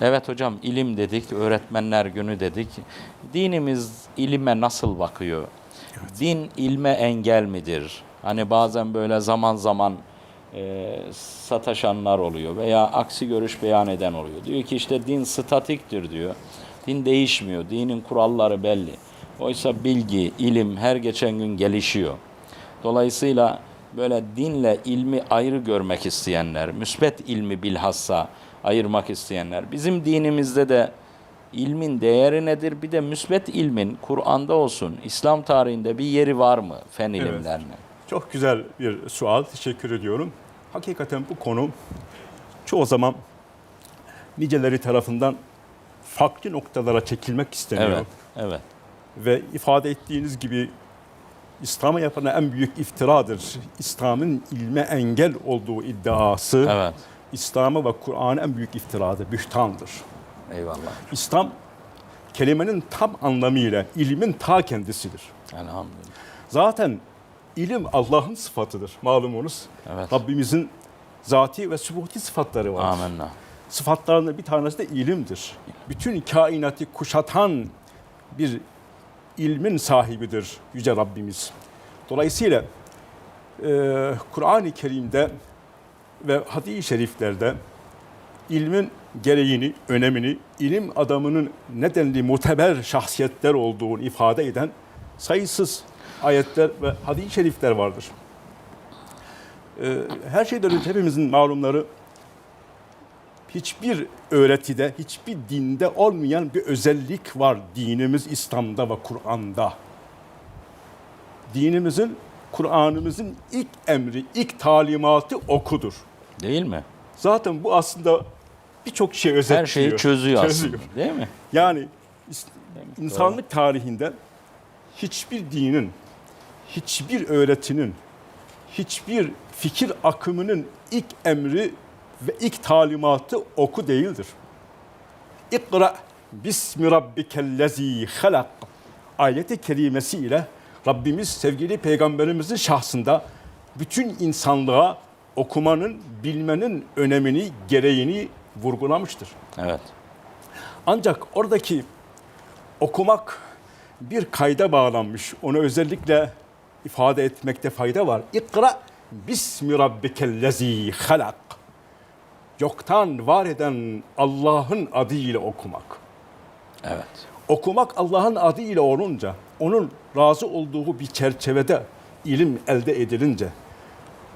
Evet hocam ilim dedik, öğretmenler günü dedik. Dinimiz ilime nasıl bakıyor? Din ilme engel midir? Hani bazen böyle zaman zaman e, sataşanlar oluyor veya aksi görüş beyan eden oluyor. Diyor ki işte din statiktir diyor. Din değişmiyor, dinin kuralları belli. Oysa bilgi, ilim her geçen gün gelişiyor. Dolayısıyla böyle dinle ilmi ayrı görmek isteyenler, müsbet ilmi bilhassa ayırmak isteyenler. Bizim dinimizde de ilmin değeri nedir? Bir de müsbet ilmin Kur'an'da olsun, İslam tarihinde bir yeri var mı fen ilimlerine? Çok güzel bir sual. Teşekkür ediyorum. Hakikaten bu konu çoğu zaman niceleri tarafından farklı noktalara çekilmek isteniyor. Evet, evet. Ve ifade ettiğiniz gibi İslam'a yapılan en büyük iftiradır. İslam'ın ilme engel olduğu iddiası, Evet. İslam'a ve Kur'an'a en büyük iftiradır, bühtandır. Eyvallah. İslam kelimenin tam anlamıyla ilmin ta kendisidir. Elhamdülillah. Zaten ilim Allah'ın sıfatıdır malumunuz. Evet. Rabbimizin zati ve sübuti sıfatları var. Amenna. Sıfatlarının bir tanesi de ilimdir. Bütün kainatı kuşatan bir ilmin sahibidir Yüce Rabbimiz. Dolayısıyla e, Kur'an-ı Kerim'de ve hadis-i şeriflerde ilmin gereğini, önemini, ilim adamının nedenli muteber şahsiyetler olduğunu ifade eden sayısız ayetler ve hadis-i şerifler vardır. Ee, Her şeyden önce hepimizin malumları hiçbir öğretide, hiçbir dinde olmayan bir özellik var dinimiz İslam'da ve Kur'an'da. Dinimizin, Kur'an'ımızın ilk emri, ilk talimatı okudur. Değil mi? Zaten bu aslında birçok şey özetliyor. Her şeyi çözüyor, Çözüyor. aslında. Değil mi? Yani insanlık tarihinde hiçbir dinin, hiçbir öğretinin, hiçbir fikir akımının ilk emri ve ilk talimatı oku değildir. İkra bismi rabbikellezi halak ayeti kerimesi ile Rabbimiz sevgili peygamberimizin şahsında bütün insanlığa okumanın, bilmenin önemini, gereğini vurgulamıştır. Evet. Ancak oradaki okumak bir kayda bağlanmış. Onu özellikle ifade etmekte fayda var. İkra bismi rabbikellezi halak. Yoktan var eden Allah'ın adıyla okumak. Evet. Okumak Allah'ın adıyla olunca, onun razı olduğu bir çerçevede ilim elde edilince,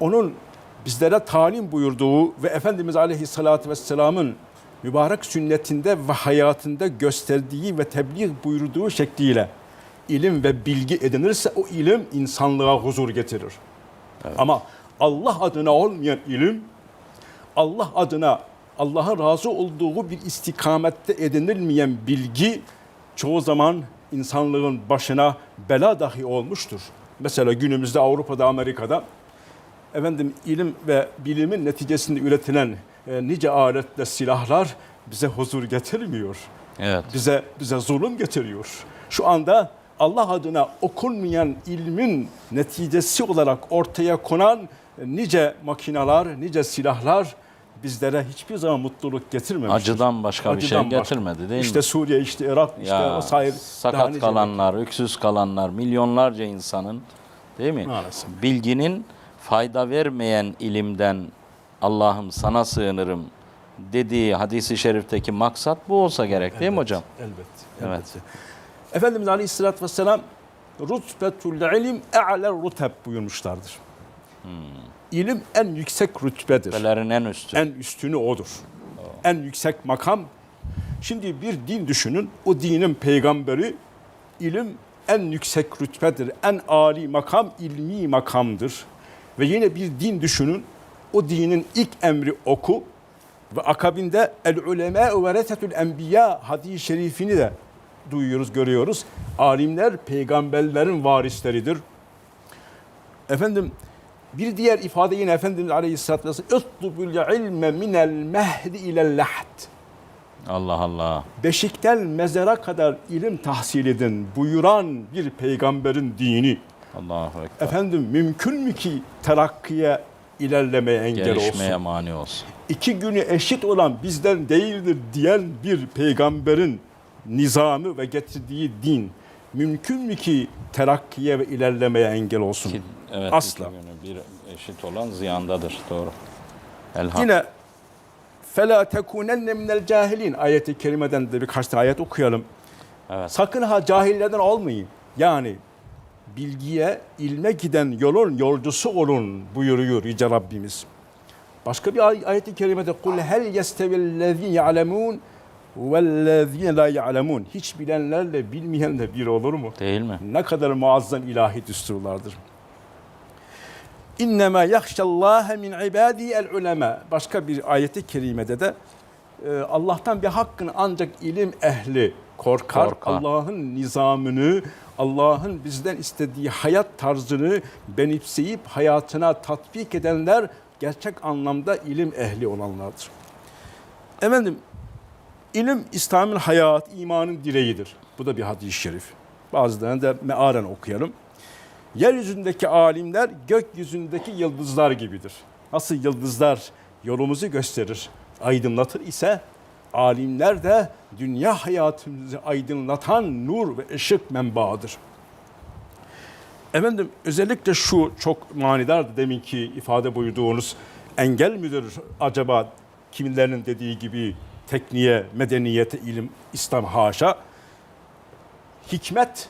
onun bizlere talim buyurduğu ve Efendimiz Aleyhisselatü Vesselam'ın mübarek sünnetinde ve hayatında gösterdiği ve tebliğ buyurduğu şekliyle ilim ve bilgi edinirse o ilim insanlığa huzur getirir. Ama Allah adına olmayan ilim, Allah adına Allah'ın razı olduğu bir istikamette edinilmeyen bilgi çoğu zaman insanlığın başına bela dahi olmuştur. Mesela günümüzde Avrupa'da, Amerika'da efendim ilim ve bilimin neticesinde üretilen e, nice aletle silahlar bize huzur getirmiyor. Evet. Bize bize zulüm getiriyor. Şu anda Allah adına okunmayan ilmin neticesi olarak ortaya konan e, nice makineler, nice silahlar bizlere hiçbir zaman mutluluk getirmemiştir. Acıdan başka bir şey Acıdan başka. getirmedi değil İşte mi? Suriye, işte Irak, işte Ya, o sayır. sakat kalanlar, öksüz kalanlar, milyonlarca insanın değil mi? Maalesef. Bilginin fayda vermeyen ilimden Allah'ım sana sığınırım dediği hadisi şerifteki maksat bu olsa gerek değil mi hocam? Elbet. Evet. elbette. Efendimiz Aleyhisselatü Vesselam rütbetul ilim e'ler ruteb buyurmuşlardır. Hmm. İlim en yüksek rütbedir. Rütbelerin en üstü. En üstünü odur. En yüksek makam. Şimdi bir din düşünün. O dinin peygamberi ilim en yüksek rütbedir. En âli makam ilmi makamdır. Ve yine bir din düşünün. O dinin ilk emri oku ve akabinde el ulema ve resetül enbiya hadis-i şerifini de duyuyoruz, görüyoruz. Alimler peygamberlerin varisleridir. Efendim bir diğer ifade yine Efendimiz Aleyhisselatü Vesselam "Utlubul ilme minel mehdi ilel lahd." Allah Allah. Beşikten mezara kadar ilim tahsil edin buyuran bir peygamberin dini. Allahu Ekber. Efendim mümkün mü ki terakkiye ilerlemeye engel Gelişmeye olsun. mani olsun. İki günü eşit olan bizden değildir diyen bir peygamberin nizamı ve getirdiği din mümkün mü ki terakkiye ve ilerlemeye engel olsun? Ki, evet, Asla. iki günü bir eşit olan ziyandadır. Doğru. Elham. Yine فَلَا تَكُونَنَّ مِنَ الْجَاهِلِينَ ayeti kerimeden de birkaç tane ayet okuyalım. Evet. Sakın ha cahillerden olmayın. Yani bilgiye, ilme giden yolun yolcusu olun buyuruyor Yüce Rabbimiz. Başka bir ay- ayet-i kerimede kul hel yestevellezî ya'lemûn vellezîne la ya'lemûn. Hiç bilenlerle bilmeyenle bir olur mu? Değil mi? Ne kadar muazzam ilahi düsturlardır. İnnemâ yahşallâhe min ibâdî el ulema. Başka bir ayeti kerimede de e, Allah'tan bir hakkın ancak ilim ehli korkar. Korkar. Allah'ın nizamını, Allah'ın bizden istediği hayat tarzını benimseyip hayatına tatbik edenler gerçek anlamda ilim ehli olanlardır. Efendim, ilim İslam'ın hayat, imanın direğidir. Bu da bir hadis-i şerif. Bazılarını da mealen okuyalım. Yeryüzündeki alimler gökyüzündeki yıldızlar gibidir. Nasıl yıldızlar yolumuzu gösterir, aydınlatır ise alimler de dünya hayatımızı aydınlatan nur ve ışık menbaıdır. Efendim özellikle şu çok manidardı deminki ifade buyurduğunuz engel midir acaba kimilerinin dediği gibi tekniğe, medeniyete, ilim, İslam haşa. Hikmet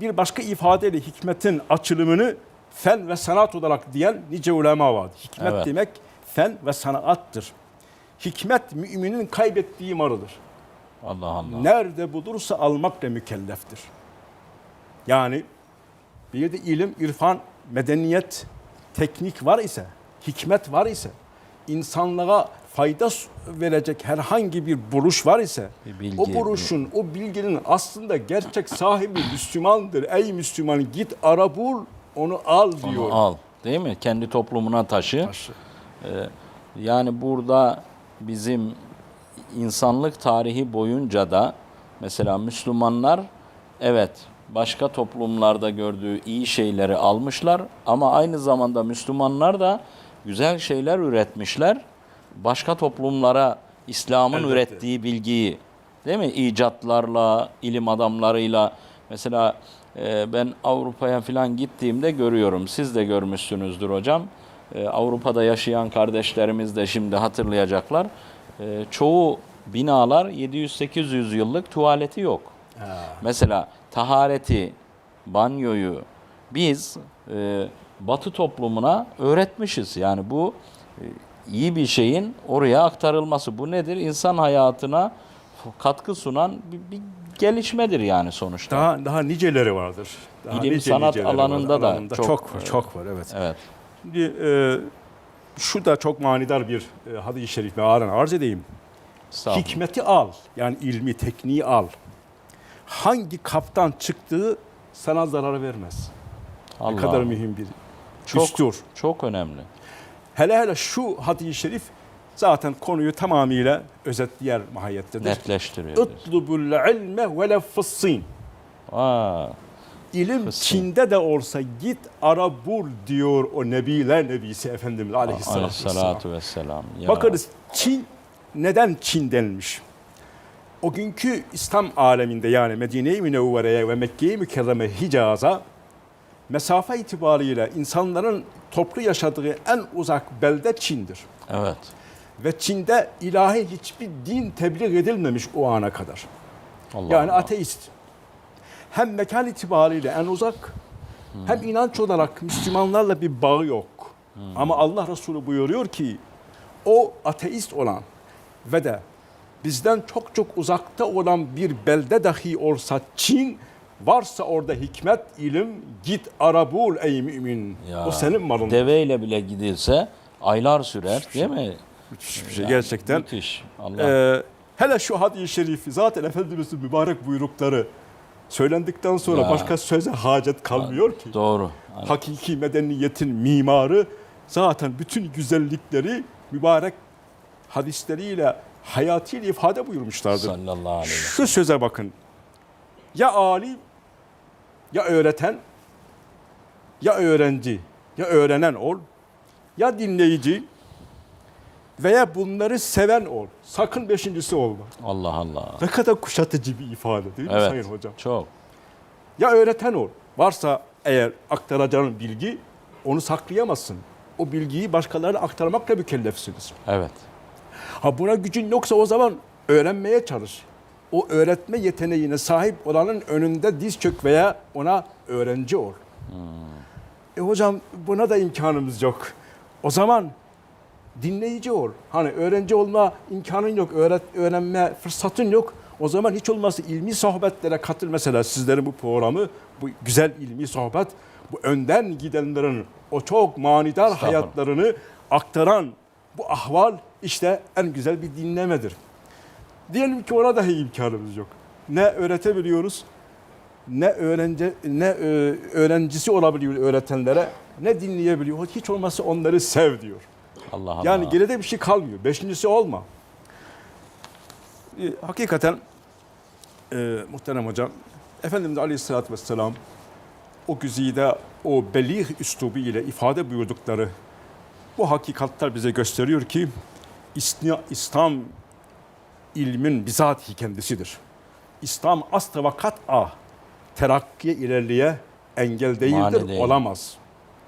bir başka ifadeyle hikmetin açılımını fen ve sanat olarak diyen nice ulema vardı. Hikmet Evet. demek fen ve sanattır. Hikmet müminin kaybettiği malıdır. Allah Allah. Nerede bulursa almakla mükelleftir. Yani bir de ilim, irfan, medeniyet, teknik var ise, hikmet var ise, insanlığa fayda verecek herhangi bir buluş var ise, bilgi, o buluşun, o bilginin aslında gerçek sahibi Müslümandır. Ey Müslüman git ara bul, onu al diyor. Onu al. Değil mi? Kendi toplumuna taşı. Taşı. Yani burada bizim insanlık tarihi boyunca da mesela Müslümanlar evet başka toplumlarda gördüğü iyi şeyleri almışlar ama aynı zamanda Müslümanlar da güzel şeyler üretmişler. Başka toplumlara İslam'ın ürettiği bilgiyi değil mi? İcatlarla, ilim adamlarıyla mesela e, ben Avrupa'ya falan gittiğimde görüyorum. Siz de görmüşsünüzdür hocam. E, Avrupa'da yaşayan kardeşlerimiz de şimdi hatırlayacaklar. E, çoğu binalar 700-800 yıllık tuvaleti yok. Mesela tahareti, banyoyu biz e, Batı toplumuna öğretmişiz. Yani bu e, iyi bir şeyin oraya aktarılması. Bu nedir? İnsan hayatına katkı sunan bir, bir gelişmedir yani sonuçta. Daha daha niceleri vardır. Daha İlim, sanat niceleri alanında da Alanında çok- çok var, çok var evet. Evet. Şimdi e, şu da çok manidar bir e, hadis-i şerif mealen arz edeyim. Hikmeti al. Yani ilmi, tekniği al. Hangi kaptan çıktığı sana zarar vermez. Allah Ne kadar mühim bir Çok- düstur. Çok önemli. Hele hele şu hadis-i şerif zaten konuyu tamamıyla özetleyen mahiyettedir. Netleştiriyor. Utlubul ilme ve leffıssin. Aa, İlim Fısın. Çin'de de olsa git ara bul diyor o nebiler nebisi Efendimiz aleyhisselatü vesselam. aleyhissalatu vesselam. Ya. Bakınız Çin neden Çin denilmiş? O günkü İslam aleminde yani Medine-i Münevvere'ye ve Mekke-i Mükerreme Hicaz'a mesafe itibariyle insanların toplu yaşadığı en uzak belde Çin'dir. Evet. Ve Çin'de ilahi hiçbir din tebliğ edilmemiş o ana kadar. Allah Yani Allah. ateist. Hem mekan itibariyle en uzak hem inanç olarak Müslümanlarla bir bağı yok. Ama Allah Resulü buyuruyor ki o ateist olan ve de bizden çok çok uzakta olan bir belde dahi olsa Çin varsa orada hikmet, ilim git ara bul ey mümin. Ya, o senin malın. Deveyle bile gidilse aylar sürer değil mi? Müthiş bir şey Yani gerçekten. Müthiş. Allah. Ee, hele şu hadis-i şerifi zaten Efendimiz'in mübarek buyrukları söylendikten sonra Ya. başka söze hacet kalmıyor ki. Doğru. Hani Hakiki medeniyetin mimarı zaten bütün güzellikleri mübarek hadisleriyle hayatiyle ifade buyurmuşlardır. sallallahu aleyhi ve sellem. Şu söze bakın. Ya alim, ya öğreten, ya öğrenci, ya öğrenen ol, Ya dinleyici veya bunları seven ol. Sakın beşincisi olma. Allah Allah. Ne kadar kuşatıcı bir ifade değil mi Evet. Sayın Hocam? Çok. Ya öğreten ol. Varsa eğer aktaracağın bilgi onu saklayamazsın. O bilgiyi başkalarına aktarmakla mükellefsiniz. Evet. Ha buna gücün yoksa o zaman öğrenmeye çalış. O öğretme yeteneğine sahip olanın önünde diz çök veya ona öğrenci ol. E hocam buna da imkanımız yok. O zaman dinleyici ol. Hani öğrenci olma imkanın yok, öğret, öğrenme fırsatın yok. O zaman hiç olmazsa ilmi sohbetlere katıl. Mesela sizlerin bu programı, bu güzel ilmi sohbet, bu önden gidenlerin o çok manidar hayatlarını aktaran bu ahval işte en güzel bir dinlemedir. Diyelim ki ona dahi imkanımız yok. Ne öğretebiliyoruz, ne öğrenci ne e, öğrencisi olabiliyor öğretenlere, ne dinleyebiliyor. Hiç olmazsa onları sev diyor. Allah Allah. Yani geride bir şey kalmıyor. Beşincisi olma. E, hakikaten e, muhterem hocam, Efendimiz Aleyhisselatü Vesselam o güzide o belih üslubu ile ifade buyurdukları bu hakikatler bize gösteriyor ki İslam ilmin bizatihi kendisidir. İslam asla ve kat'a terakkiye ilerliğe engel değildir, Mani değil. olamaz.